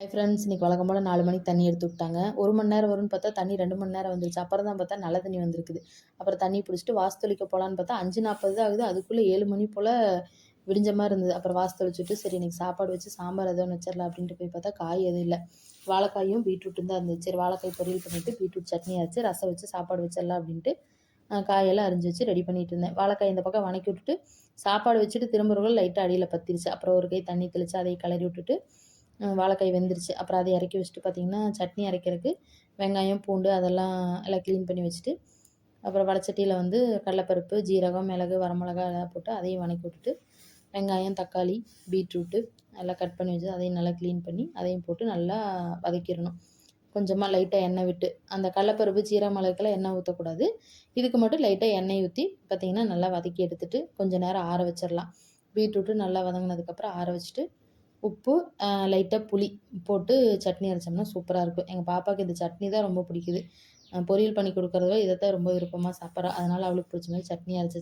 Hi friends இன்றைக்கி வழக்கம் போல் நாலு மணிக்கு தண்ணி எடுத்து விட்டாங்க. ஒரு மணி நேரம் வரும்னு பார்த்தா தண்ணி ரெண்டு மணி நேரம் வந்துருச்சு. அப்புறம் தான் பார்த்தா நல்ல தண்ணி வந்திருக்குது. அப்புறம் தண்ணி பிடிச்சிட்டு வாசு தெளிக்க போகலான்னு பார்த்தா அஞ்சு நாற்பது தான் ஆகுது. அதுக்குள்ளே ஏழு மணி போல் விடிஞ்ச மாதிரி இருந்தது. அப்புறம் வாசு தெளிச்சுட்டு சரி இன்றைக்கி சாப்பாடு வச்சு சாம்பார் எதுவும் வச்சிடலாம் அப்படின்ட்டு போய் பார்த்தா காய் எதுவும் இல்லை. வாழைக்காயும் பீட்ரூட்டும் தான் இருந்துச்சு சரி வாழைக்காய் பொரியல் பண்ணிவிட்டு பீட்ரூட் சட்னி அரைச்சி ரசம் வச்சு சாப்பாடு வச்சிடலாம் அப்படின்ட்டு காயெல்லாம் அரிஞ்சு வச்சு ரெடி பண்ணிகிட்டு இருந்தேன். வாழைக்காய் இந்த பக்கம் வணக்கி விட்டுட்டு சாப்பாடு வச்சுட்டு திரும்புறவர்கள் லைட்டாக அடியில் பத்திருச்சு. அப்புறம் ஒரு கை தண்ணி தெளித்து அதை கிளறி விட்டுட்டு வாழைக்காய் வெந்துருச்சு. அப்புறம் அதை இறக்கி வச்சுட்டு பார்த்திங்கன்னா சட்னி அரைக்கிறதுக்கு வெங்காயம் பூண்டு அதெல்லாம் எல்லாம் க்ளீன் பண்ணி வச்சுட்டு அப்புறம் வடச்சட்டியில் வந்து கடலப்பருப்பு ஜீரகம் மிளகு வரமிளகா எல்லாம் போட்டு அதையும் வணக்கி விட்டுட்டு வெங்காயம் தக்காளி பீட்ரூட்டு எல்லாம் கட் பண்ணி வச்சு அதையும் நல்லா க்ளீன் பண்ணி அதையும் போட்டு நல்லா வதக்கிடணும். கொஞ்சமாக லைட்டாக எண்ணெய் விட்டு அந்த கடலப்பருப்பு சீரக மிளகுக்கெல்லாம் எண்ணெய் ஊற்றக்கூடாது இதுக்கு மட்டும் லைட்டாக எண்ணெய் ஊற்றி பார்த்திங்கன்னா நல்லா வதக்கி எடுத்துகிட்டு கொஞ்சம் நேரம் ஆற வச்சிடலாம். பீட்ரூட்டு நல்லா வதங்கினதுக்கப்புறம் ஆற வச்சுட்டு உப்பு லைட்டாக புளி போட்டு சட்னி அரைச்சோம்னா சூப்பராக இருக்கும். எங்கள் பாப்பாவுக்கு இந்த சட்னி தான் ரொம்ப பிடிக்குது. பொரியல் பண்ணி கொடுக்குறத இதை தான் ரொம்ப விருப்பமாக சாப்பிட்றா. அதனால் அவளுக்கு பிடிச்ச மாதிரி சட்னி அரைச்சி